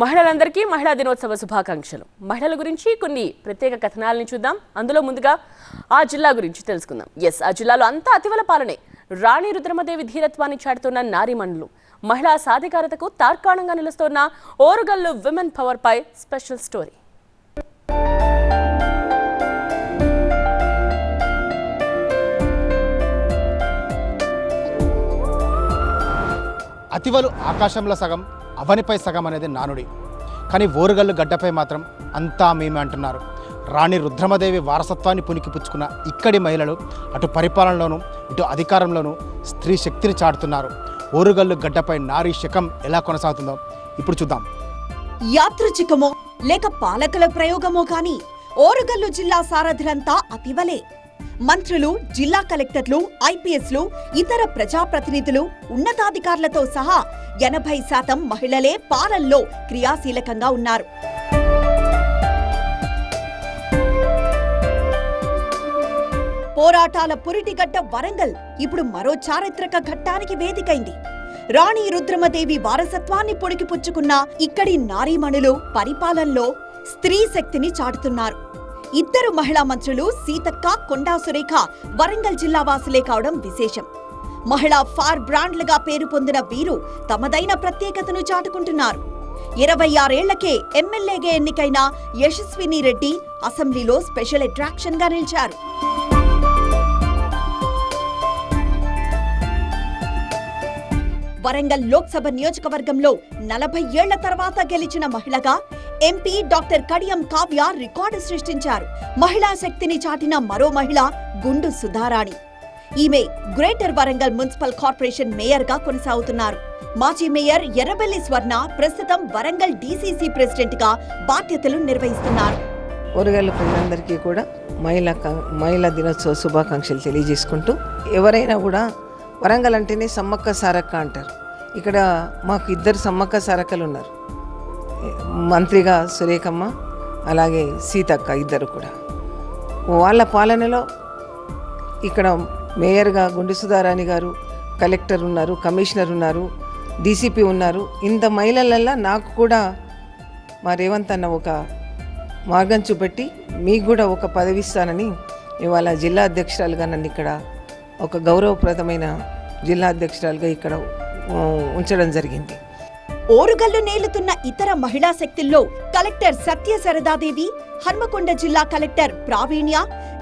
మహిళలందరికీ మహిళా దినోత్సవ శుభాకాంక్షలు. మహిళల గురించి కొన్ని ప్రత్యేక కథనాలని చూద్దాం. అందులో ముందుగా ఆ జిల్లా గురించి తెలుసుకుందాం. ఎస్ ఆ జిల్లాలో అంతా అతివల పాలనే రాణి రుద్రమదేవి ధీరత్వాన్ని చాటుతున్న నారీమణులు మహిళా సాధికారతకు తార్కాణంగా నిలుస్తున్న ఓరుగల్లు విమెన్ పవర్ పై స్పెషల్ స్టోరీ. అతివలు ఆకాశంలో సగం అవనిపై సగం అనేది నానుడి. కానీ ఓరుగల్లు గడ్డపై మాత్రం అంతా మేమే అంటున్నారు. రాణి రుద్రమదేవి వారసత్వాన్ని పుణికిపుచ్చుకున్న ఇక్కడి మహిళలు అటు పరిపాలనలోనూ ఇటు అధికారంలోనూ స్త్రీ శక్తిని చాటుతున్నారు. ఓరుగల్లు గడ్డపై నారీ శకం ఎలా కొనసాగుతుందో ఇప్పుడు చూద్దాం. యాదృచ్ఛికమో లేక పాలకుల ప్రయోగమో కానీ ఓరుగల్లు జిల్లా సారథులంతా అతివలే. మంత్రులు జిల్లా కలెక్టర్లు ఐపీఎస్లు ఇతర ప్రజాప్రతినిధులు ఉన్నతాధికారులతో సహా ఎనభై శాతం మహిళలే పాలనలో క్రియాశీలకంగా ఉన్నారు. పోరాటాల పురిటిగడ్డ వరంగల్ ఇప్పుడు మరో చారిత్రక ఘట్టానికి వేదికైంది. రాణి రుద్రమదేవి వారసత్వాన్ని పొడికిపుచ్చుకున్న ఇక్కడి నారీమణులు పరిపాలనలో స్త్రీ శక్తిని చాటుతున్నారు. ఇద్దరు మహిళా మంత్రులు సీతక్క కొండా సురేఖ వరంగల్ జిల్లా వాసులే కావడం విశేషం. మహిళా ఫార్ బ్రాండ్లుగా పేరు పొందిన వీరు తమదైన ప్రత్యేకతను చాటుకుంటున్నారు. ఇరవై ఆరేళ్ళకే ఎమ్మెల్యేగా ఎన్నికైన యశస్విని రెడ్డి అసెంబ్లీలో స్పెషల్ అట్రాక్షన్గా నిలిచారు. వరంగల్ లోక్సభ నియోజకవర్గంలో నలభై ఏళ్ళ తర్వాత గెలిచిన మహిళగా MP doctor Kadiyam Kavya record సృష్టించారు. మహిళా శక్తిని చాటిన మరో మహిళ గుండు సుధారాణి. ఈమె గ్రేటర్ వరంగల్ మున్సిపల్ కార్పొరేషన్ మేయర్గా కొనసాగుతున్నారు. మాజీ మేయర్ ఎర్రబెల్లి స్వర్ణ ప్రస్తుతం వరంగల్ డీసీసీ ప్రెసిడెంట్గా బాధ్యతలు నిర్వహిస్తున్నారు. ఊరగాళ్ళ ప్రజలందరికీ కూడా మహిళా మహిళా దినోత్సవ శుభాకాంక్షలు తెలియజేసుకుంటూ ఎవరైనా కూడా వరంగల్ అంటేనే సమ్మక్క సారక్క అంటారు. ఇక్కడ మాకు ఇద్దరు సమ్మక్క సారక్కలు ఉన్నారు. మంత్రిగా సురేఖమ్మ అలాగే సీతక్క ఇద్దరు కూడా. వాళ్ళ పాలనలో ఇక్కడ మేయర్గా గుండె సుధారాణి గారు కలెక్టర్ ఉన్నారు కమిషనర్ ఉన్నారు డీసీపీ ఉన్నారు. ఇంత మహిళలల్లా నాకు కూడా మా రేవంత్ అన్న ఒక మార్గం చూపెట్టి మీకు కూడా ఒక పదవి ఇస్తానని ఇవాళ జిల్లా అధ్యక్షురాలుగా నన్ను ఇక్కడ ఒక గౌరవప్రదమైన జిల్లా అధ్యక్షురాలుగా ఇక్కడ ఉంచడం జరిగింది. ఓరుగల్లు నేలుతున్న ఇతర మహిళా శక్తుల్లో కలెక్టర్ సత్య సరదాదేవి హన్మకొండ జిల్లా collector Praveenya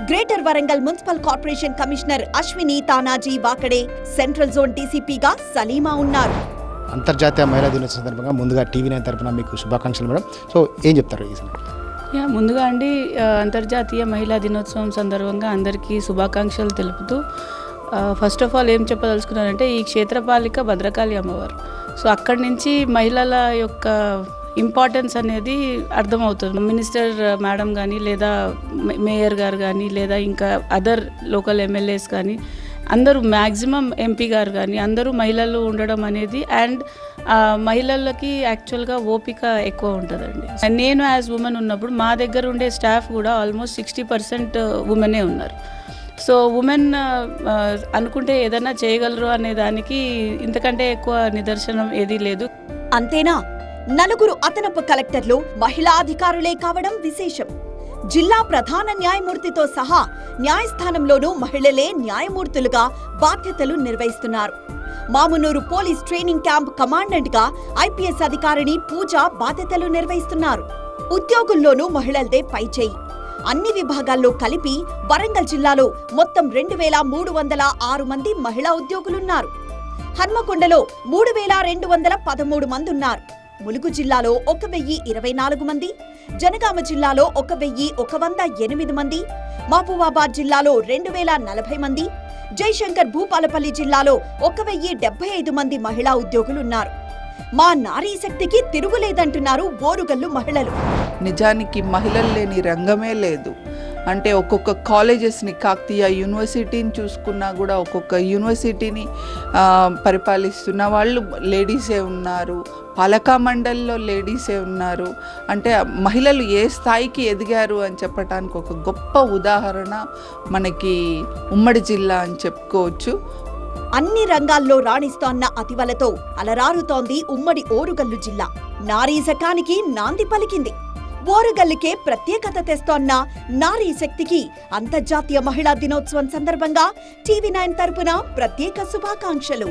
greater Warangal municipal corporation commissioner Ashwini Tanaji Wakade central zone డీసీపీగా Salima ఉన్నారు. అంతర్జాతీయ మహిళా దినోత్సవం సందర్భంగా ముందుగా టీవీ నైన్ తరపున మీకు శుభాకాంక్షలు మేడం. సో ఏం చెప్తారు ఈ సందర్భంగా? యా ముందుగా అండి అంతర్జాతీయ మహిళా దినోత్సవం సందర్భంగా అందరికీ శుభాకాంక్షలు తెలుపుతూ ఫస్ట్ ఆఫ్ ఆల్ ఏం చెప్పదలుచుకున్నానంటే ఈ క్షేత్రపాలిక భద్రకాళి అమ్మవారు. సో అక్కడి నుంచి మహిళల యొక్క ఇంపార్టెన్స్ అనేది అర్థమవుతుంది. మినిస్టర్ మేడం కానీ లేదా మేయర్ గారు కానీ లేదా ఇంకా అదర్ లోకల్ ఎమ్మెల్యేస్ కానీ అందరూ మ్యాక్సిమం ఎంపీ గారు కానీ అందరూ మహిళలు ఉండడం అనేది అండ్ మహిళలకి యాక్చువల్గా ఓపిక ఎక్కువ ఉంటుందండి. నేను యాజ్ ఉమెన్ ఉన్నప్పుడు మా దగ్గర ఉండే స్టాఫ్ కూడా ఆల్మోస్ట్ సిక్స్టీ పర్సెంట్ ఉమెనే ఉన్నారు. సో ఉమెన్ అనుకుంటే ఏదైనా చేయగలరు అనే దానికి ఇంతకంటే ఎక్కువ నిదర్శనం ఏదీ లేదు. అంతేనా? నలుగురు అదనపు కలెక్టర్లు మహిళా అధికారులే కావడం విశేషం. జిల్లా ప్రధాన న్యాయమూర్తితో సహా న్యాయస్థానంలోనూ మహిళలే న్యాయమూర్తులుగా బాధ్యతలు నిర్వహిస్తున్నారు. మామునూరు పోలీస్ ట్రైనింగ్ క్యాంప్ కమాండెంట్గా ఐపీఎస్ అధికారిని పూజ బాధ్యతలు నిర్వహిస్తున్నారు. ఉద్యోగుల్లోనూ మహిళలదే పైచేయి. అన్ని విభాగాల్లో కలిపి వరంగల్ జిల్లాలో మొత్తం రెండు వేల మూడు వందల ఆరు మంది మహిళా ఉద్యోగులున్నారు. హన్మకొండలో మూడు వేల రెండు వందల పదమూడు మంది ఉన్నారు ములుగు జిల్లాలో ఒక వెయ్యి ఇరవై నాలుగు మంది జనగామ జిల్లాలో ఒక వెయ్యి ఒక వంద ఎనిమిది మంది మహబూబాబాద్ జిల్లాలో రెండు వేల నలభై మంది జయశంకర్ భూపాలపల్లి జిల్లాలో ఒక వెయ్యి డెబ్బై ఐదు మంది మహిళా ఉద్యోగులున్నారు. మా నారీ శక్తికి తిరుగులేదంటున్నారు ఓరుగల్లు మహిళలు. నిజానికి మహిళలు లేని రంగమే లేదు. అంటే ఒక్కొక్క కాలేజెస్ని కాకతీయ యూనివర్సిటీని చూసుకున్నా కూడా ఒక్కొక్క యూనివర్సిటీని పరిపాలిస్తున్న వాళ్ళు లేడీసే ఉన్నారు. పాలకా మండలిలో లేడీసే ఉన్నారు. అంటే మహిళలు ఏ స్థాయికి ఎదిగారు అని చెప్పడానికి ఒక గొప్ప ఉదాహరణ మనకి ఉమ్మడి జిల్లా అని చెప్పుకోవచ్చు. అన్ని రంగాల్లో రాణిస్తోన్న అతివలతో అలరారుతోంది ఉమ్మడి ఓరుగల్లు జిల్లా. నారీ శకానికి నాంది పలికింది. ఓరుగల్లుకే ప్రత్యేకత తెస్తోన్న నారీ శక్తికి అంతర్జాతీయ మహిళా దినోత్సవం సందర్భంగా టీవీ నైన్ తరపున ప్రత్యేక శుభాకాంక్షలు.